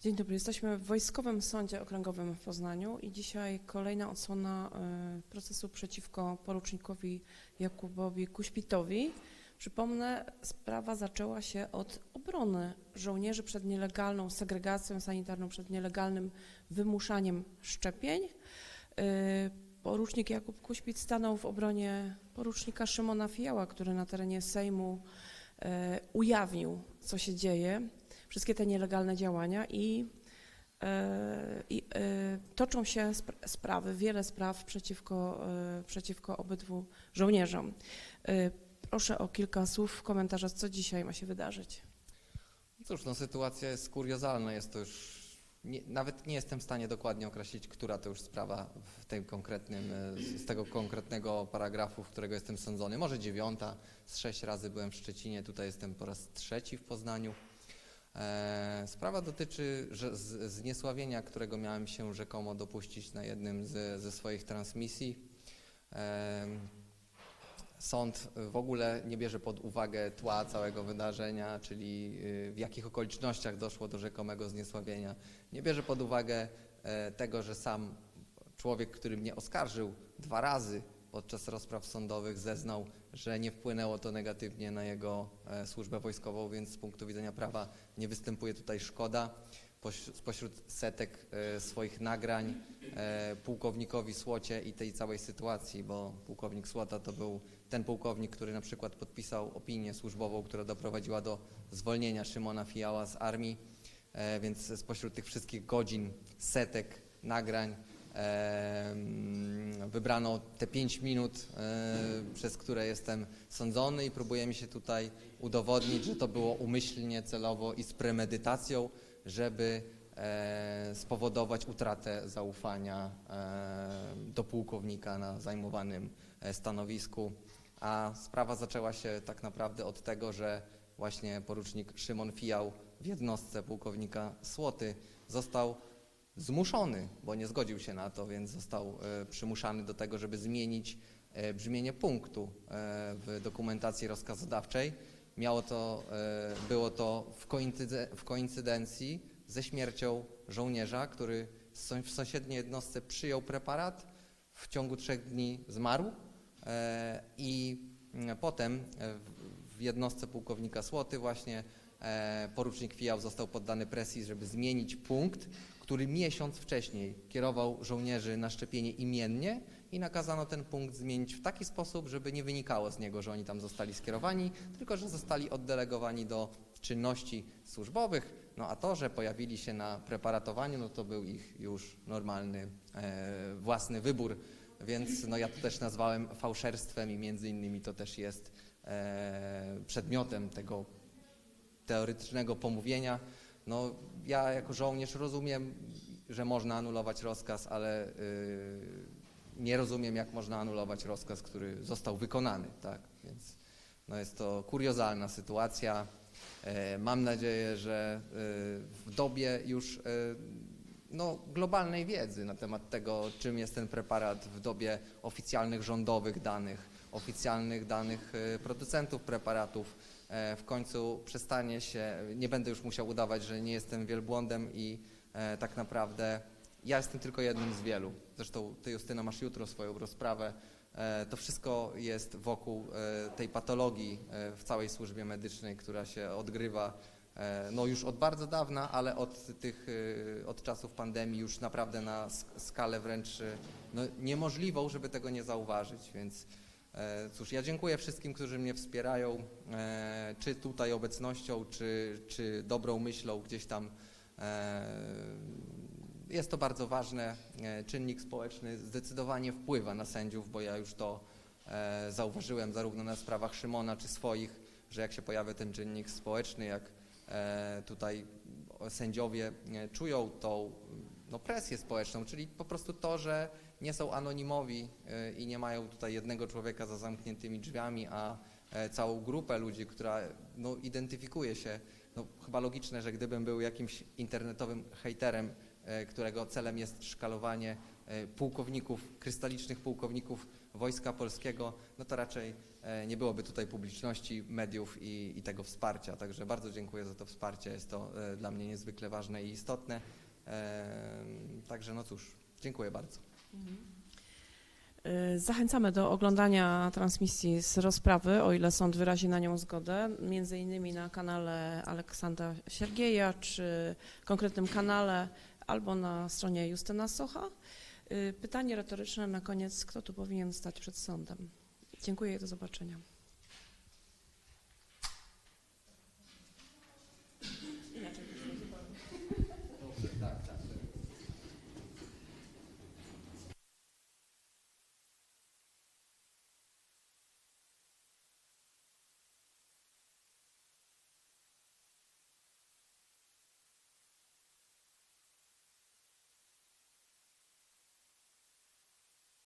Dzień dobry, jesteśmy w Wojskowym Sądzie Okręgowym w Poznaniu i dzisiaj kolejna odsłona e, procesu przeciwko porucznikowi Jakubowi Kuśpitowi. Przypomnę, sprawa zaczęła się od obrony żołnierzy przed nielegalną segregacją sanitarną, przed nielegalnym wymuszaniem szczepień. E, Porucznik Jakub Kuśpit stanął w obronie porucznika Szymona Fijała, który na terenie Sejmu e, ujawnił, co się dzieje, wszystkie te nielegalne działania i, e, i e, toczą się spr- sprawy, wiele spraw przeciwko, e, przeciwko obydwu żołnierzom. Proszę o kilka słów w komentarzach, co dzisiaj ma się wydarzyć. Cóż, no sytuacja jest kuriozalna, jest to już, nie, nawet nie jestem w stanie dokładnie określić, która to już sprawa w tym konkretnym, z tego konkretnego paragrafu, w którego jestem sądzony. Może dziewiąta, z sześć razy byłem w Szczecinie, tutaj jestem po raz trzeci w Poznaniu. E, sprawa dotyczy zniesławienia, którego miałem się rzekomo dopuścić na jednym ze swoich transmisji. E, Sąd w ogóle nie bierze pod uwagę tła całego wydarzenia, czyli y, w jakich okolicznościach doszło do rzekomego zniesławienia. Nie bierze pod uwagę e, tego, że sam człowiek, który mnie oskarżył dwa razy podczas rozpraw sądowych, zeznał, że nie wpłynęło to negatywnie na jego e, służbę wojskową, więc z punktu widzenia prawa nie występuje tutaj szkoda. Poś- Spośród setek e, swoich nagrań e, pułkownikowi Słocie i tej całej sytuacji, bo pułkownik Słota to był ten pułkownik, który na przykład podpisał opinię służbową, która doprowadziła do zwolnienia Szymona Fijała z armii, więc spośród tych wszystkich godzin, setek nagrań wybrano te pięć minut, e, przez które jestem sądzony i próbuje mi się tutaj udowodnić, że to było umyślnie, celowo i z premedytacją, żeby e, spowodować utratę zaufania e, do pułkownika na zajmowanym stanowisku. A sprawa zaczęła się tak naprawdę od tego, że właśnie porucznik Szymon Fijał w jednostce pułkownika Słoty został zmuszony, bo nie zgodził się na to, więc został e, przymuszany do tego, żeby zmienić e, brzmienie punktu e, w dokumentacji rozkazodawczej. Miało to, było to w, koincydencji ze śmiercią żołnierza, który w sąs- w sąsiedniej jednostce przyjął preparat, w ciągu trzech dni zmarł i mm, potem w- jednostce pułkownika Słoty właśnie porucznik Fijał został poddany presji, żeby zmienić punkt, który miesiąc wcześniej kierował żołnierzy na szczepienie imiennie i nakazano ten punkt zmienić w taki sposób, żeby nie wynikało z niego, że oni tam zostali skierowani, tylko że zostali oddelegowani do czynności służbowych. No a to, że pojawili się na preparatowaniu, no to był ich już normalny e, własny wybór, więc no ja to też nazwałem fałszerstwem i między innymi to też jest e, przedmiotem tego teoretycznego pomówienia. No, ja jako żołnierz rozumiem, że można anulować rozkaz, ale y, nie rozumiem, jak można anulować rozkaz, który został wykonany. Tak? Więc no, jest to kuriozalna sytuacja. E, mam nadzieję, że y, w dobie już y, no, globalnej wiedzy na temat tego, czym jest ten preparat, w dobie oficjalnych rządowych danych, oficjalnych danych y, producentów preparatów, e, w końcu przestanie się, nie będę już musiał udawać, że nie jestem wielbłądem i e, tak naprawdę ja jestem tylko jednym z wielu. Zresztą ty Justyna masz jutro swoją rozprawę. E, To wszystko jest wokół e, tej patologii e, w całej służbie medycznej, która się odgrywa e, no już od bardzo dawna, ale od tych, e, od czasów pandemii już naprawdę na sk- skalę wręcz e, no, niemożliwą, żeby tego nie zauważyć, więc E, Cóż, ja dziękuję wszystkim, którzy mnie wspierają, e, czy tutaj obecnością, czy, czy dobrą myślą gdzieś tam. E, Jest to bardzo ważne. E, Czynnik społeczny zdecydowanie wpływa na sędziów, bo ja już to e, zauważyłem zarówno na sprawach Szymona, czy swoich, że jak się pojawia ten czynnik społeczny, jak e, tutaj sędziowie e, czują tą no, presję społeczną, czyli po prostu to, że nie są anonimowi y, i nie mają tutaj jednego człowieka za zamkniętymi drzwiami, a e, całą grupę ludzi, która no, identyfikuje się. No, chyba logiczne, że gdybym był jakimś internetowym hejterem, e, którego celem jest szkalowanie e, pułkowników, krystalicznych pułkowników Wojska Polskiego, no to raczej e, nie byłoby tutaj publiczności, mediów i, i tego wsparcia. Także bardzo dziękuję za to wsparcie. Jest to e, dla mnie niezwykle ważne i istotne. E, Także no cóż, dziękuję bardzo. Zachęcamy do oglądania transmisji z rozprawy, o ile sąd wyrazi na nią zgodę, między innymi na kanale Aleksandra Siergieja, czy konkretnym kanale, albo na stronie Justyna Socha. Y, Pytanie retoryczne na koniec, kto tu powinien stać przed sądem? Dziękuję i do zobaczenia.